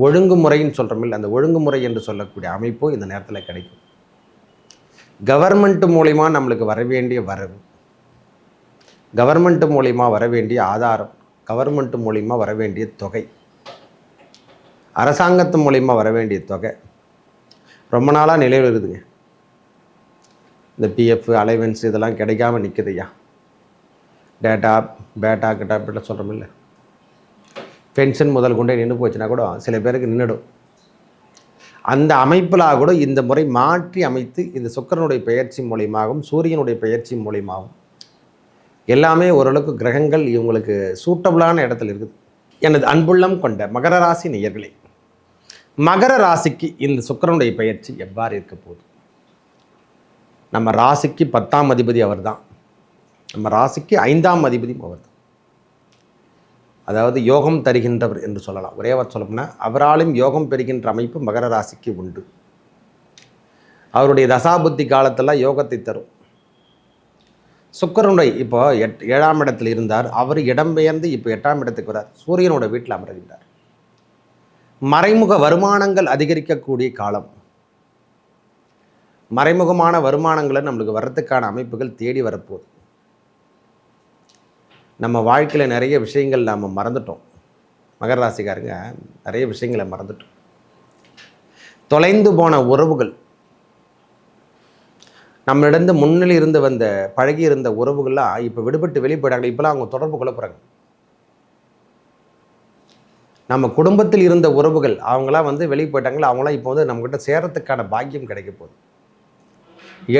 ஒழுங்குமுறைன்னு சொல்கிறோமில்ல அந்த ஒழுங்குமுறை என்று சொல்லக்கூடிய அமைப்பும் இந்த நேரத்தில் கிடைக்கும். கவர்மெண்ட் மூலிமா நம்மளுக்கு வர வேண்டிய வரவு. கவர்மெண்ட் மூலிமா வர வேண்டிய ஆதாரம். கவர்மெண்ட் மூலிமா வர வேண்டிய தொகை. அரசாங்கத்து மூலிமா வர வேண்டிய தொகை. ரொம்ப நாளாக நிலையில் இருக்குதுங்க. இந்த பிஎஃப் அலைவன்ஸ் இதெல்லாம் கிடைக்காம நிற்குதுய்யா டேட்டா பேட்டா கிட்டா இப்படிலாம் சொல்கிறோமில்ல பென்ஷன் முதல் கொண்டே நின்று போச்சுன்னா கூட சில பேருக்கு நின்றுடும் அந்த அமைப்பிலாக கூட இந்த முறை மாற்றி அமைத்து இந்த சுக்கரனுடைய பெயர்ச்சி மூலியமாகவும் சூரியனுடைய பெயர்ச்சி மூலியமாகவும் எல்லாமே ஓரளவுக்கு கிரகங்கள் இவங்களுக்கு சூட்டபுளான இடத்துல இருக்குது. எனது அன்புள்ளம் கொண்ட மகர ராசி நேயர்களே மகர ராசிக்கு இந்த சுக்கரனுடைய பயிற்சி எவ்வாறு இருக்க போகுது? நம்ம ராசிக்கு பத்தாம் அதிபதி அவர்தான். நம்ம ராசிக்கு ஐந்தாம் அதிபதியும் அவர்தான். அதாவது யோகம் தருகின்றவர் என்று சொல்லலாம். ஒரே வார்த்தை சொல்லணும்னா அவராலும் யோகம் பெறுகின்ற அமைப்பு மகர ராசிக்கு உண்டு. அவருடைய தசாபுத்தி காலத்தில் யோகத்தை தரும். சுக்கரனுடைய இப்போ எட் ஏழாம் இடத்தில் இருந்தார். அவர் இடம்பெயர்ந்து இப்போ எட்டாம் இடத்துக்கு வரார். சூரியனோட வீட்டில் அமர்கின்றார். மறைமுக வருமானங்கள் அதிகரிக்கக்கூடிய காலம். மறைமுகமான வருமானங்களை நம்மளுக்கு வர்றதுக்கான அமைப்புகள் தேடி வரப்போகுது. நம்ம வாழ்க்கையில் நிறைய விஷயங்கள் நாம் மறந்துட்டோம். மகர ராசிக்காரங்க நிறைய விஷயங்களை மறந்துட்டோம். தொலைந்து போன உறவுகள் நம்மளிடந்து முன்னில் இருந்து வந்த பழகி இருந்த உறவுகள்லாம் இப்போ விடுபட்டு வெளியே போயிட்டாங்க இப்போலாம் அவங்க தொடர்பு கொள்ள நம்ம குடும்பத்தில் இருந்த உறவுகள் அவங்களாம் வந்து வெளியே போயிட்டாங்களா அவங்களாம் இப்போ வந்து நம்மக்கிட்ட சேரத்துக்கான பாக்கியம் கிடைக்க போகுது.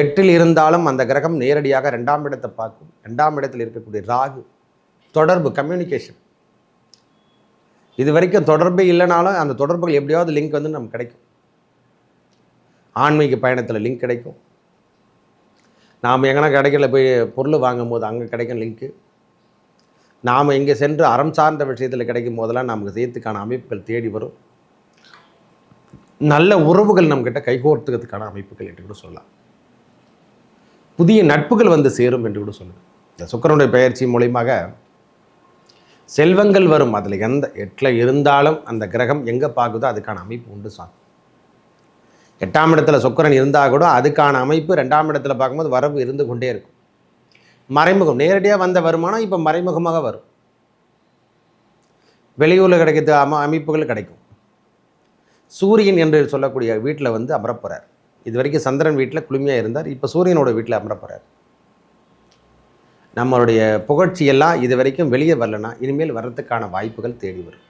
எட்டில் இருந்தாலும் அந்த கிரகம் நேரடியாக ரெண்டாம் இடத்தை பார்க்கும். ரெண்டாம் இடத்தில் இருக்கக்கூடிய ராகு தொடர்பு கம்யூனிகேஷன் இது வரைக்கும் தொடர்பே இல்லைனாலும் அந்த தொடர்புகள் எப்படியாவது லிங்க் வந்து நமக்கு கிடைக்கும். ஆன்மீக பயணத்தில் லிங்க் கிடைக்கும். நாம் எங்கன்னா கடைகளில் போய் பொருள் வாங்கும் போது அங்கே கிடைக்கும் லிங்க்கு நாம் இங்கே சென்று அறம் சார்ந்த விஷயத்தில் கிடைக்கும் போதெல்லாம் நமக்கு செய்யறதுக்கான அமைப்புகள் தேடி வரும். நல்ல உறவுகள் நம்மக்கிட்ட கைகோர்த்துக்கிறதுக்கான அமைப்புகள் என்று கூட சொல்லலாம். புதிய நட்புகள் வந்து சேரும் என்று கூட சொல்லலாம். இந்த சுக்கரனுடைய பயிற்சி மூலயமாக செல்வங்கள் வரும். அதில் எந்த எட்டில் இருந்தாலும் அந்த கிரகம் எங்கே பார்க்குதோ அதுக்கான அமைப்பு உண்டு சார் எட்டாம் இடத்துல சுக்கரன் இருந்தால் கூட அதுக்கான அமைப்பு ரெண்டாம் இடத்துல பார்க்கும்போது வரவு இருந்து கொண்டே இருக்கும். மறைமுகம் நேரடியாக வந்த வருமானம் இப்போ மறைமுகமாக வரும். வெளியூரில் கிடைக்கிறது அம அமைப்புகள் கிடைக்கும். சூரியன் என்று சொல்லக்கூடிய வீட்டில் வந்து அமரப்போகிறார் இது வரைக்கும் சந்திரன் வீட்டில் குளுமையாக இருந்தார். இப்போ சூரியனோட வீட்டில் அமரப்போகிறார் நம்மளுடைய புகழ்ச்சி எல்லாம் இது வரைக்கும் வெளியே வரலனா இனிமேல் வர்றதுக்கான வாய்ப்புகள் தேடி வரும்.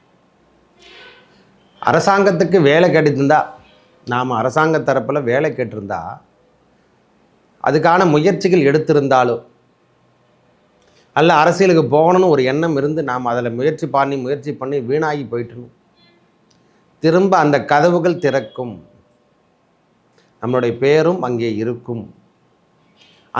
அரசாங்கத்துக்கு வேலை கிடைத்திருந்தா நாம் அரசாங்க தரப்பில் வேலை கேட்டிருந்தா அதுக்கான முயற்சிகள் எடுத்திருந்தாலோ அல்ல அரசியலுக்கு போகணும்னு ஒரு எண்ணம் இருந்து நாம் அதில் முயற்சி பண்ணி முயற்சி பண்ணி வீணாகி போயிட்டணும் திரும்ப அந்த கதவுகள் திறக்கும். நம்மளுடைய பேரும் அங்கே இருக்கும்.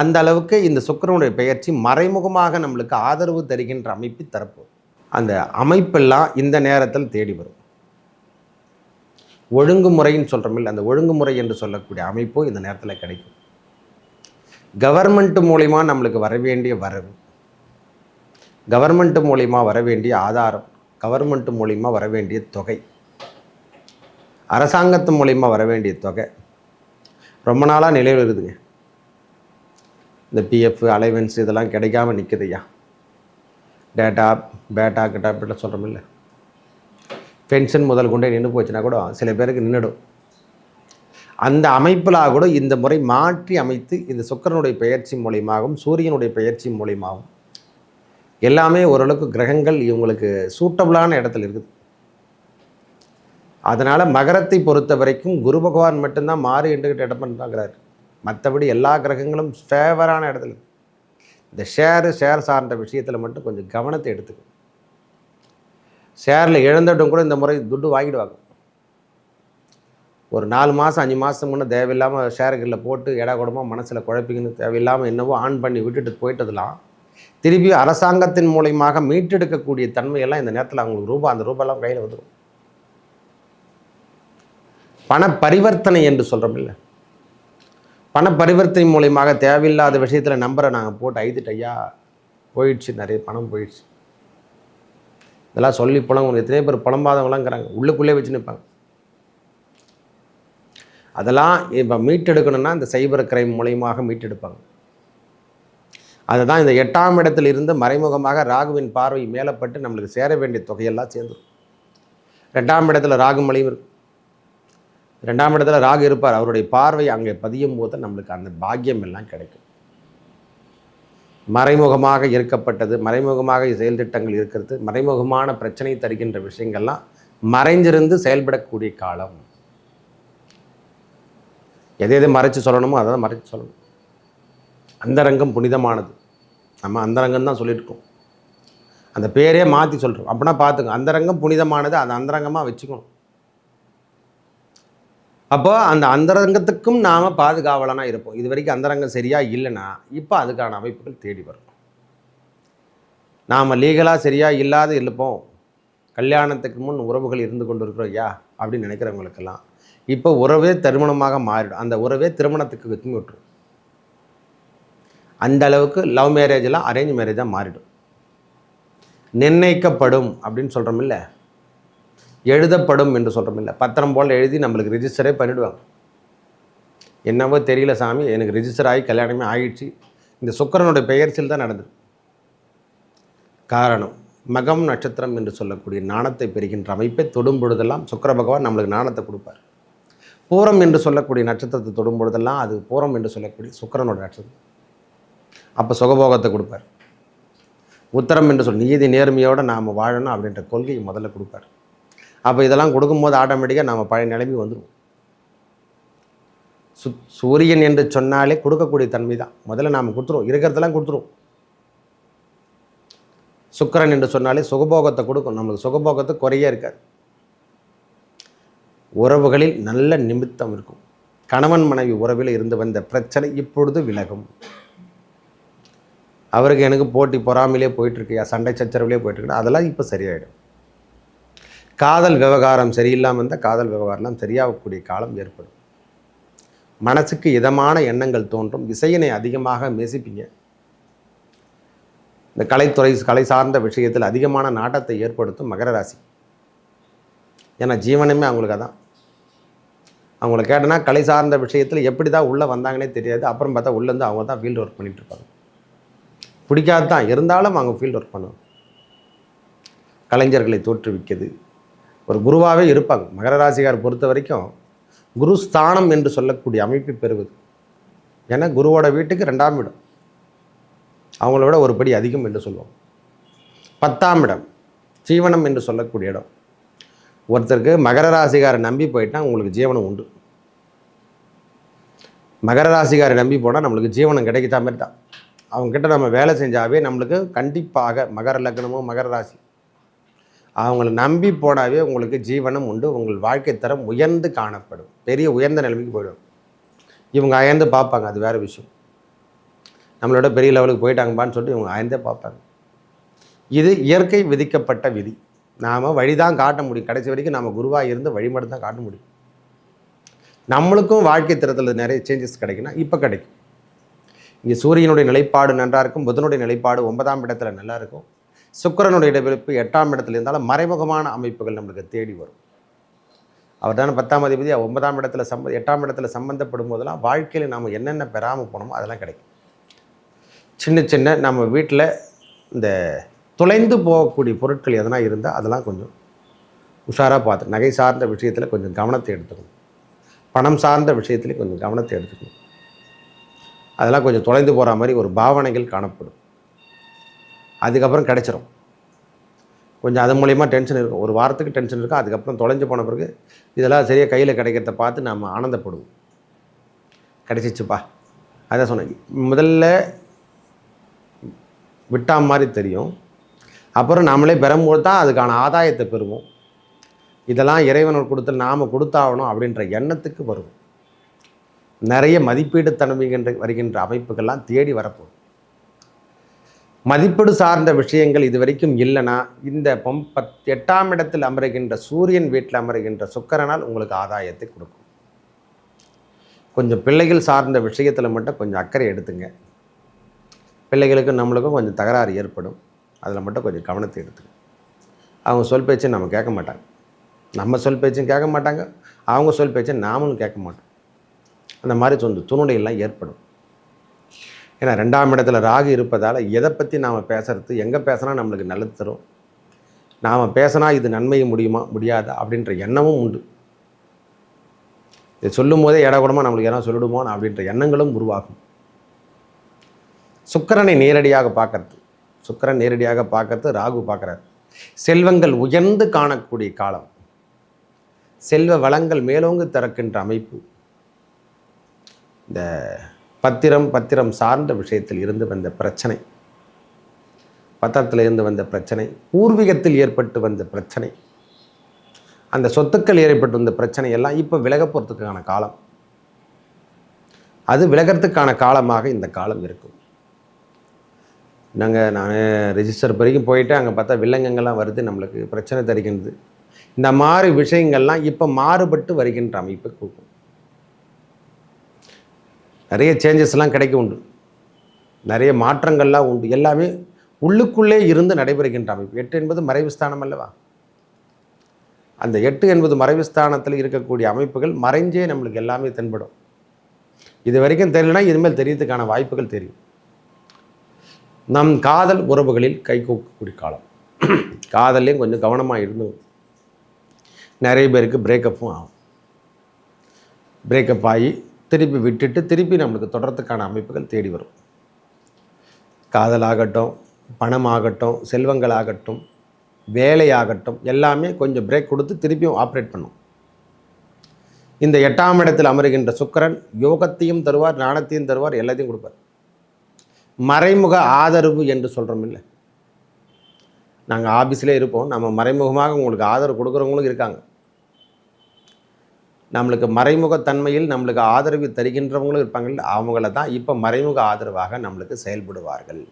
அந்த அளவுக்கு இந்த சுக்கரனுடைய பெயர்ச்சி மறைமுகமாக நம்மளுக்கு ஆதரவு தருகின்ற அமைப்பு தரப்பு. அந்த அமைப்பெல்லாம் இந்த நேரத்தில் தேடி வரும். ஒழுங்குமுறைன்னு சொல்கிறோமில்ல அந்த ஒழுங்குமுறை என்று சொல்லக்கூடிய அமைப்பும் இந்த நேரத்தில் கிடைக்கும். கவர்மெண்ட் மூலிமா நம்மளுக்கு வர வேண்டிய வரவு. கவர்மெண்ட் மூலிமா வர வேண்டிய ஆதாரம். கவர்மெண்ட் மூலிமா வர வேண்டிய தொகை. அரசாங்கத்து மூலிமா வர வேண்டிய தொகை. ரொம்ப நாளாக நிலையில் இருக்குதுங்க இந்த பிஎஃப் அலைவன்ஸ் இதெல்லாம் கிடைக்காம நிற்குதுய்யா டேட்டா பேட்டா கிட்டா அப்படிலாம் சொல்கிறோமில்ல பென்ஷன் முதல் கொண்டே நின்று போச்சுன்னா கூட சில பேருக்கு நின்றுடும் அந்த அமைப்பிலாக கூட இந்த முறை மாற்றி அமைத்து இந்த சுக்கரனுடைய பெயர்ச்சி மூலியமாகவும் சூரியனுடைய பெயர்ச்சி மூலியமாகவும் எல்லாமே ஓரளவுக்கு கிரகங்கள் இவங்களுக்கு சூட்டபுளான இடத்துல இருக்குது. அதனால் மகரத்தை பொறுத்த வரைக்கும் குரு பகவான் மட்டும்தான் மாறி என்று இடம் பண்ணுறாங்கிறார் மற்றபடி எல்லா கிரகங்களும் ஃபேவரான இடத்துல. இந்த ஷேரு ஷேர் சார்ந்த விஷயத்தில் மட்டும் கொஞ்சம் கவனத்தை எடுத்துக்கும் ஷேரில் இழந்துட்டும் கூட இந்த முறை துட்டு வாங்கிடுவாங்க. ஒரு நாலு மாதம் அஞ்சு மாதம் முன்னே தேவையில்லாமல் ஷேர்களில் போட்டு எடா கூடமாக மனசில் குழப்பிங்கன்னு தேவையில்லாமல் என்னவோ ஆன் பண்ணி விட்டுட்டு போயிட்டதுலாம் திருப்பி அரசாங்கத்தின் மூலயமாக மீட்டெடுக்கக்கூடிய தன்மையெல்லாம் இந்த நேரத்தில் அவங்களுக்கு ரூபா அந்த ரூபாயெல்லாம் கையில் வந்துடும் பண பரிவர்த்தனை என்று சொல்கிறோம் இல்லை. பண பரிவர்த்தனை மூலியமாக தேவையில்லாத விஷயத்தில் நம்பரை நாங்கள் போட்டு ஐந்துட்டு ஐயா போயிடுச்சு நிறைய பணம் போயிடுச்சு. இதெல்லாம் சொல்லி புலங்க எத்தனையோ பேர் புலம்பாதவங்களாங்கிறாங்க. உள்ளுக்குள்ளே வச்சு நிற்பாங்க அதெல்லாம் இப்போ மீட்டெடுக்கணும்னா இந்த சைபர் கிரைம் மூலியமாக மீட்டெடுப்பாங்க. அதுதான் இந்த எட்டாம் இடத்தில் இருந்து மறைமுகமாக ராகுவின் பார்வை மேலப்பட்டு நம்மளுக்கு சேர வேண்டிய தொகையெல்லாம் சேர்ந்துடும் ரெண்டாம் இடத்துல ராகு மலையும் இருக்கும் ரெண்டாம் இடத்துல ராகு இருப்பார். அவருடைய பார்வை அங்கே பதியும் போது நம்மளுக்கு அந்த பாக்கியம் எல்லாம் கிடைக்கும். மறைமுகமாக இருக்கப்பட்டது மறைமுகமாக செயல் திட்டங்கள் இருக்கிறது மறைமுகமான பிரச்சனை தருகின்ற விஷயங்கள்லாம் மறைஞ்சிருந்து செயல்படக்கூடிய காலம். எதை எதை மறைச்சு சொல்லணுமோ அதை தான் மறைச்சு சொல்லணும். அந்தரங்கம் புனிதமானது. நம்ம அந்தரங்கம் தான் சொல்லியிருக்கோம் அந்த பேரே மாற்றி சொல்கிறோம் அப்படின்னா பார்த்துங்க அந்தரங்கம் புனிதமானது அந்த அந்தரங்கமாக வச்சுக்கணும். அப்போ அந்த அந்தரங்கத்துக்கும் நாம் பாதுகாவலனாக இருப்போம். இது வரைக்கும் அந்தரங்கம் சரியாக இல்லைன்னா இப்போ அதுக்கான அமைப்புகள் தேடி வரும். நாம் லீகலாக சரியாக இல்லாத இருப்போம். கல்யாணத்துக்கு முன் உறவுகள் இருந்து கொண்டு இருக்கிறோம் ஐயா அப்படின்னு நினைக்கிறவங்களுக்கெல்லாம் இப்போ உறவே திருமணமாக மாறிடும். அந்த உறவே திருமணத்துக்கு வித்து விட்டுரும் அந்த அளவுக்கு லவ் மேரேஜெல்லாம் அரேஞ்ச் மேரேஜாக மாறிடும். நிர்ணயிக்கப்படும் அப்படின்னு சொல்கிறோம் இல்லை? எழுதப்படும் என்று சொல்கிறோம் இல்லை. பத்திரம் போல் எழுதி நம்மளுக்கு ரிஜிஸ்டரே பண்ணிவிடுவாங்க என்னவோ தெரியல சாமி எனக்கு ரிஜிஸ்டர் ஆகி கல்யாணமே ஆயிடுச்சு. இந்த சுக்கரனுடைய பெயர்ச்சியில் தான் நடந்தது. காரணம் மகம் நட்சத்திரம் என்று சொல்லக்கூடிய நாணத்தை பெறுகின்ற அமைப்பை தொடும் பொழுதெல்லாம் சுக்கர பகவான் நம்மளுக்கு நாணத்தை கொடுப்பார். பூரம் என்று சொல்லக்கூடிய நட்சத்திரத்தை தொடும் பொழுதெல்லாம் அது பூரம் என்று சொல்லக்கூடிய சுக்கரனோட நட்சத்திரம். அப்போ சுகபோகத்தை கொடுப்பார். உத்தரம் என்று சொல் நீதி நேர்மையோடு நாம் வாழணும் அப்படின்ற கொள்கையை முதல்ல கொடுப்பார். அப்போ இதெல்லாம் கொடுக்கும்போது ஆட்டோமேட்டிக்காக நம்ம பழைய நிலைமை வந்துடும் சு சூரியன் என்று சொன்னாலே கொடுக்கக்கூடிய தன்மை தான் முதல்ல நாம் கொடுத்துருவோம். இருக்கிறதெல்லாம் கொடுத்துருவோம். சுக்கரன் என்று சொன்னாலே சுகபோகத்தை கொடுக்கும். நம்மளுக்கு சுகபோகத்தை குறைய இருக்காது. உறவுகளில் நல்ல நிமித்தம் இருக்கும். கணவன் மனைவி உறவில் இருந்து வந்த பிரச்சனை இப்பொழுது விலகும். அவருக்கு எனக்கு போட்டி பொறாமையிலே போயிட்டுருக்கியா சண்டை சச்சரவுலேயே போயிட்டுருக்கு அதெல்லாம் இப்போ சரியாயிடும். காதல் விவகாரம் சரியில்லாமல் இருந்தால் காதல் விவகாரம்லாம் சரியாகக்கூடிய காலம் ஏற்படும். மனசுக்கு இதமான எண்ணங்கள் தோன்றும். இசையினை அதிகமாக நேசிப்பீங்க. இந்த கலைத்துறை கலை சார்ந்த விஷயத்தில் அதிகமான நாட்டத்தை ஏற்படுத்தும் மகர ராசி. ஏன்னா ஜீவனமே அவங்களுக்கு அதான். அவங்கள கேட்டனா கலை சார்ந்த விஷயத்தில் எப்படி தான் உள்ளே வந்தாங்கன்னே தெரியாது. அப்புறம் பார்த்தா உள்ளேருந்து அவங்க தான் ஃபீல்டு ஒர்க் பண்ணிகிட்ருப்பாங்க பிடிக்காது தான் இருந்தாலும் அவங்க ஃபீல்டு ஒர்க் பண்ணுவாங்க. கலைஞர்களை தோற்றுவிக்கிறது. ஒரு குருவாகவே இருப்பாங்க. மகர ராசிகார் பொறுத்த வரைக்கும் குரு ஸ்தானம் என்று சொல்லக்கூடிய அமைப்பு பெறுவது. ஏன்னா குருவோட வீட்டுக்கு ரெண்டாம் இடம். அவங்கள விட ஒரு படி அதிகம் என்று சொல்லுவோம். பத்தாம் இடம் ஜீவனம் என்று சொல்லக்கூடிய இடம். ஒருத்தருக்கு மகர ராசிகாரை நம்பி போயிட்டால் உங்களுக்கு ஜீவனம் உண்டு. மகர ராசிகாரை நம்பி போனால் நம்மளுக்கு ஜீவனம் கிடைக்கிற மாதிரி தான். அவங்கக்கிட்ட நம்ம வேலை செஞ்சாவே நம்மளுக்கு கண்டிப்பாக மகர லக்னமோ மகர ராசி அவங்கள நம்பி போனாவே உங்களுக்கு ஜீவனம் உண்டு உங்கள் வாழ்க்கை தரம் உயர்ந்து காணப்படும். பெரிய உயர்ந்த நிலைமைக்கு போயிடும் இவங்க அயர்ந்து பார்ப்பாங்க அது வேறு விஷயம். நம்மளோட பெரிய லெவலுக்கு போயிட்டாங்கப்பான்னு சொல்லிட்டு இவங்க அயர்ந்தே பார்ப்பாங்க. இது இயற்கை விதிக்கப்பட்ட விதி. நாம் வழி தான் காட்ட முடியும். கடைசி வரைக்கும் நம்ம குருவாக இருந்து வழிமட்டு தான் காட்ட முடியும். நம்மளுக்கும் வாழ்க்கை தரத்தில் நிறைய சேஞ்சஸ் கிடைக்குன்னா இப்போ கிடைக்கும். இங்கே சூரியனுடைய நிலைப்பாடு நன்றாக இருக்கும் புதனுடைய நிலைப்பாடு ஒன்பதாம் இடத்துல நல்லா இருக்கும். சுக்கரனுடைய இடப்பிறப்பு எட்டாம் இடத்துல இருந்தாலும் மறைமுகமான அமைப்புகள் நம்மளுக்கு தேடி வரும். அவர் தானே பத்தாம் அதிபதி ஒன்பதாம் இடத்துல சம்ப எட்டாம் இடத்துல சம்மந்தப்படும் போதெல்லாம் வாழ்க்கையில் நம்ம என்னென்ன பெறாமல் போனோமோ அதெல்லாம் கிடைக்கும். சின்ன சின்ன நம்ம வீட்டில் இந்த தொலைந்து போகக்கூடிய பொருட்கள் எதனா இருந்தால் அதெல்லாம் கொஞ்சம் உஷாராக பார்த்து நகை சார்ந்த விஷயத்தில் கொஞ்சம் கவனத்தை எடுத்துக்கணும். பணம் சார்ந்த விஷயத்துலேயும் கொஞ்சம் கவனத்தை எடுத்துக்கணும். அதெல்லாம் கொஞ்சம் தொலைந்து போகிற மாதிரி ஒரு பாவனைகள் காணப்படும். அதுக்கப்புறம் கிடச்சிரும். கொஞ்சம் அது மூலயமா டென்ஷன் இருக்கும். ஒரு வாரத்துக்கு டென்ஷன் இருக்கும் அதுக்கப்புறம் தொலைஞ்சு போன பிறகு இதெல்லாம் சரியாக கையில் கிடைக்கிறத பார்த்து நம்ம ஆனந்தப்படுவோம். கிடைச்சிச்சுப்பா. அதான் சொன்னேன். முதல்ல விட்டா மாதிரி தெரியும். அப்புறம் நம்மளே பெறும்போது தான் அதுக்கான ஆதாயத்தை பெறுவோம். இதெல்லாம் இறைவனர் கொடுத்து நாம் கொடுத்தாகணும் அப்படின்ற எண்ணத்துக்கு வரும் நிறைய மதிப்பீடு தன்மைகின்ற வருகின்ற அமைப்புகள்லாம் தேடி வரப்போகும் மதிப்பீடு சார்ந்த விஷயங்கள் இது வரைக்கும் இல்லைன்னா இந்த பொம் பத் எட்டாம் இடத்தில் அமருகின்ற சூரியன் வீட்டில் அமருகின்ற சுக்கரனால் உங்களுக்கு ஆதாயத்தை கொடுக்கும். கொஞ்சம் பிள்ளைகள் சார்ந்த விஷயத்தில் மட்டும் கொஞ்சம் அக்கறை எடுத்துங்க. பிள்ளைகளுக்கும் நம்மளுக்கும் கொஞ்சம் தகராறு ஏற்படும். அதில் மட்டும் கொஞ்சம் கவனத்தை எடுத்துங்க. அவங்க சொல் பேச்சு நம்ம கேட்க மாட்டாங்க. நம்ம சொல் பேச்சும் கேட்க மாட்டாங்க. அவங்க சொல் பேச்சை நாமளும் கேட்க மாட்டோம். அந்த மாதிரி சொந்த துணுடையெல்லாம் ஏற்படும். ஏன்னா ரெண்டாம் இடத்துல ராகு இருப்பதால் எதை பற்றி நாம் பேசுகிறது எங்கே பேசினா நம்மளுக்கு நல்லது தரும்? நாம் பேசினா இது நன்மை முடியுமா? முடியாதா? அப்படின்ற எண்ணமும் உண்டு. இதை சொல்லும் போதே இடகுடமாக நம்மளுக்கு யாராவது சொல்லிடுமோ அப்படின்ற எண்ணங்களும் உருவாகும். சுக்கிரனை நேரடியாக பார்க்கறது. சுக்கிரன் நேரடியாக பார்க்கறது ராகு பார்க்குறாரு. செல்வங்கள் உயர்ந்து காணக்கூடிய காலம். செல்வ வளங்கள் மேலோங்கு திறக்கின்ற அமைப்பு. இந்த பத்திரம் பத்திரம் சார்ந்த விஷயத்தில் இருந்து வந்த பிரச்சனை. பத்திரத்தில் இருந்து வந்த பிரச்சனை பூர்வீகத்தில் ஏற்பட்டு வந்த பிரச்சனை. அந்த சொத்துக்கள் ஏற்பட்டு வந்த பிரச்சனை எல்லாம் இப்போ விலக போகிறதுக்கான காலம். அது விலகிறதுக்கான காலமாக இந்த காலம் இருக்கும். நாங்கள் நான் ரெஜிஸ்டர் வரைக்கும் போயிட்டு அங்கே பார்த்தா வில்லங்கங்கள்லாம் வருது நம்மளுக்கு பிரச்சனை தருகின்றது. இந்த மாதிரி விஷயங்கள்லாம் இப்போ மாறுபட்டு வருகின்ற அமைப்பை கொடுக்கும் நிறைய சேஞ்சஸ்லாம் கிடைக்க உண்டு. நிறைய மாற்றங்கள்லாம் உண்டு. எல்லாமே உள்ளுக்குள்ளே இருந்து நடைபெறுகின்ற அமைப்பு. எட்டு என்பது மறைவு ஸ்தானம் அல்லவா? அந்த எட்டு என்பது மறைவு ஸ்தானத்தில் இருக்கக்கூடிய அமைப்புகள் மறைஞ்சே நம்மளுக்கு எல்லாமே தென்படும். இது வரைக்கும் தெரியலனா இனிமேல் தெரியறதுக்கான வாய்ப்புகள் தெரியும். நம் காதல் உறவுகளில் கைகூக்கக்கூடிய காலம். காதல்லையும் கொஞ்சம் கவனமாக இருந்தும். நிறைய பேருக்கு பிரேக்கப்பும் ஆகும். பிரேக்கப் ஆகி திருப்பி விட்டுட்டு திருப்பி நம்மளுக்கு தொடர்றதுக்கான அமைப்புகள் தேடி வரும். காதலாகட்டும் பணமாகட்டும் செல்வங்களாகட்டும் வேலையாகட்டும் எல்லாமே கொஞ்சம் பிரேக் கொடுத்து திருப்பியும் ஆப்ரேட் பண்ணும். இந்த எட்டாம் இடத்தில் அமருகின்ற சுக்கிரன் யோகத்தையும் தருவார் ஞானத்தையும் தருவார் எல்லாத்தையும் கொடுப்பார். மறைமுக ஆதரவு என்று சொல்கிறோம் இல்லை. நாங்கள் ஆஃபீஸ்லேயே இருப்போம். நம்ம மறைமுகமாக உங்களுக்கு ஆதரவு கொடுக்குறவங்களும் இருக்காங்க. நம்மளுக்கு மறைமுகத்தன்மையில் நம்மளுக்கு ஆதரவு தருகின்றவங்களும் இருப்பாங்க. அவங்கள தான் இப்போ மறைமுக ஆதரவாக நம்மளுக்கு செயல்படுவார்கள்.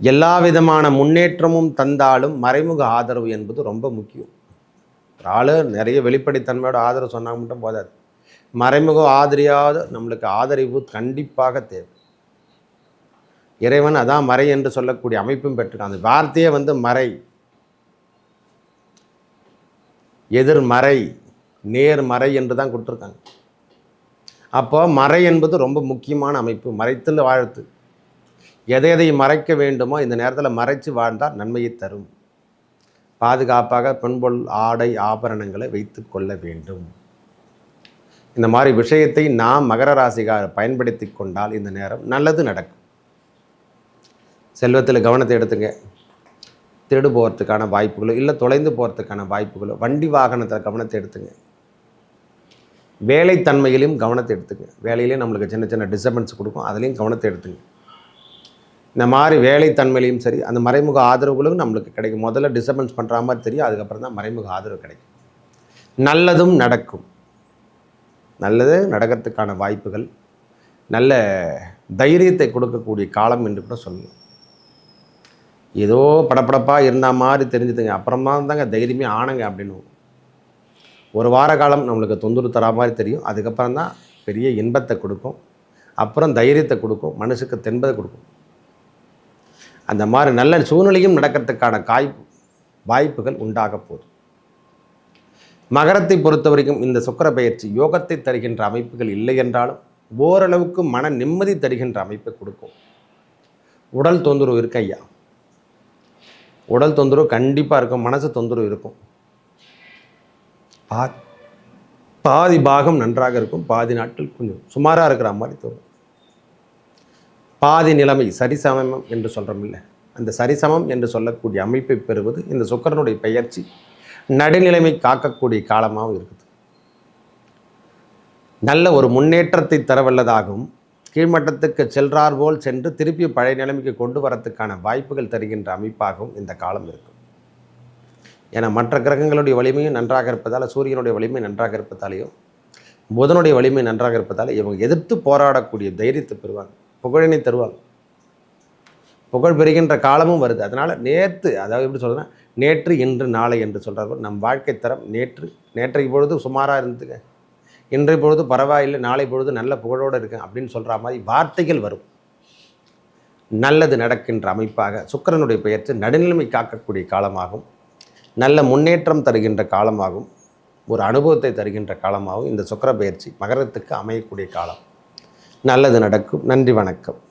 எல்லா விதமான முன்னேற்றமும் தந்தாலும் மறைமுக ஆதரவு என்பது ரொம்ப முக்கியம். ஒரு ஆள் நிறைய வெளிப்படைத்தன்மையோட ஆதரவு சொன்னால் மட்டும் போதாது. மறைமுக ஆதரியாத நம்மளுக்கு ஆதரவு கண்டிப்பாக தேவை. இறைவன் அதான் மறை என்று சொல்லக்கூடிய அமைப்பும் பெற்றிருக்கான். அந்த வார்த்தையே வந்து மறை. எதிர்மறை நேர்மறை என்று தான் கொடுத்துருக்காங்க. அப்போ மறை என்பது ரொம்ப முக்கியமான அமைப்பு மறைத்தில் வாழ்த்து. எதை எதை மறைக்க வேண்டுமோ இந்த நேரத்தில் மறைச்சு வாழ்ந்தால் நன்மையை தரும். பாதுகாப்பாக பெண்பொருள் ஆடை ஆபரணங்களை வைத்து கொள்ள வேண்டும். இந்த மாதிரி விஷயத்தை நாம் மகர ராசிக்கார பயன்படுத்தி கொண்டால் இந்த நேரம் நல்லது நடக்கும். செல்வத்தில் கவனத்தை எடுத்துங்க. திருடு போகிறதுக்கான வாய்ப்புகளோ இல்லை தொலைந்து போகிறதுக்கான வாய்ப்புகளோ வண்டி வாகனத்தில் கவனத்தை எடுத்துங்க. வேலைத்தன்மையிலையும் கவனத்தை எடுத்துங்க. வேலையிலையும் நம்மளுக்கு சின்ன சின்ன டிஸ்டர்பன்ஸ் கொடுக்கும். அதுலேயும் கவனத்தை எடுத்துங்க. இந்த மாதிரி வேலைத்தன்மையிலையும் சரி அந்த மறைமுக ஆதரவுகளும் நம்மளுக்கு கிடைக்கும். முதல்ல டிஸ்டர்பன்ஸ் பண்ணுற மாதிரி தெரியும் அதுக்கப்புறம் தான் மறைமுக ஆதரவு கிடைக்கும். நல்லதும் நடக்கும். நல்லது நடக்கிறதுக்கான வாய்ப்புகள் நல்ல தைரியத்தை கொடுக்கக்கூடிய காலம் என்று கூட சொல்லணும் ஏதோ படப்படப்பாக இருந்த மாதிரி தெரிஞ்சுதுங்க. அப்புறமா தாங்க தைரியமே ஆனங்க அப்படின்னு. ஒரு வார காலம் நம்மளுக்கு தொந்தரவு தரா மாதிரி தெரியும். அதுக்கப்புறம் தான் பெரிய இன்பத்தை கொடுக்கும். அப்புறம் தைரியத்தை கொடுக்கும். மனசுக்கு தென்பதை கொடுக்கும். அந்த மாதிரி நல்ல சூழ்நிலையும் நடக்கிறதுக்கான காய் வாய்ப்புகள் உண்டாக போகுது மகரத்தை பொறுத்த வரைக்கும் இந்த சுக்கர பயிற்சி யோகத்தை தருகின்ற அமைப்புகள் இல்லை என்றாலும் ஓரளவுக்கு மன நிம்மதி தருகின்ற அமைப்பை கொடுக்கும். உடல் தொந்தரவு இருக்கு ஐயா. உடல் தொந்தரவு கண்டிப்பாக இருக்கும் மனசு தொந்தரவு இருக்கும். பா பாதி பாகம் நன்றாக இருக்கும் பாதி நாட்கள் கொஞ்சம் சுமாராக இருக்கிற மாதிரி தோணும். பாதி நிலைமை சரிசமம் என்று சொல்கிறோம் இல்லை அந்த சரிசமம் என்று சொல்லக்கூடிய அமைப்பை பெறுவது இந்த சுக்கரனுடைய பெயர்ச்சி நடுநிலைமை காக்கக்கூடிய காலமாகவும் இருக்குது. நல்ல ஒரு முன்னேற்றத்தை தரவல்லதாகவும் கீழ்மட்டத்துக்கு செல்றார் போல் சென்று திருப்பி பழைய நிலைமைக்கு கொண்டு வரத்துக்கான வாய்ப்புகள் தருகின்ற அமைப்பாகவும் இந்த காலம் இருக்கும். ஏன்னா மற்ற கிரகங்களுடைய வலிமையும் நன்றாக இருப்பதால் சூரியனுடைய வலிமை நன்றாக இருப்பதாலேயும் புதனுடைய வலிமை நன்றாக இருப்பதால் இவங்க எதிர்த்து போராடக்கூடிய தைரியத்தை பெறுவாங்க புகழினை தருவாங்க. புகழ் பெறுகின்ற காலமும் வருது. அதனால் நேற்று அதாவது எப்படி சொல்கிறேன்னா நேற்று இன்று நாளை என்று சொல்கிறார்கள் நம் வாழ்க்கை தரம் நேற்று நேற்றைக்கு பொழுது சுமாராக இருந்துங்க இன்றைய பொழுது பரவாயில்லை நாளை பொழுது நல்ல புகழோடு இருக்கேன் அப்படின்னு சொல்கிற மாதிரி வார்த்தைகள் வரும். நல்லது நடக்கின்ற அமைப்பாக சுக்கிரனுடைய பெயர்ச்சி நடுநிலைமை காக்கக்கூடிய காலமாகும். நல்ல முன்னேற்றம் தருகின்ற காலமாகும். ஒரு அனுபவத்தை தருகின்ற காலமாகவும் இந்த சுக்கிர பயிற்சி மகரத்துக்கு அமையக்கூடிய காலம். நல்லது நடக்கும். நன்றி வணக்கம்.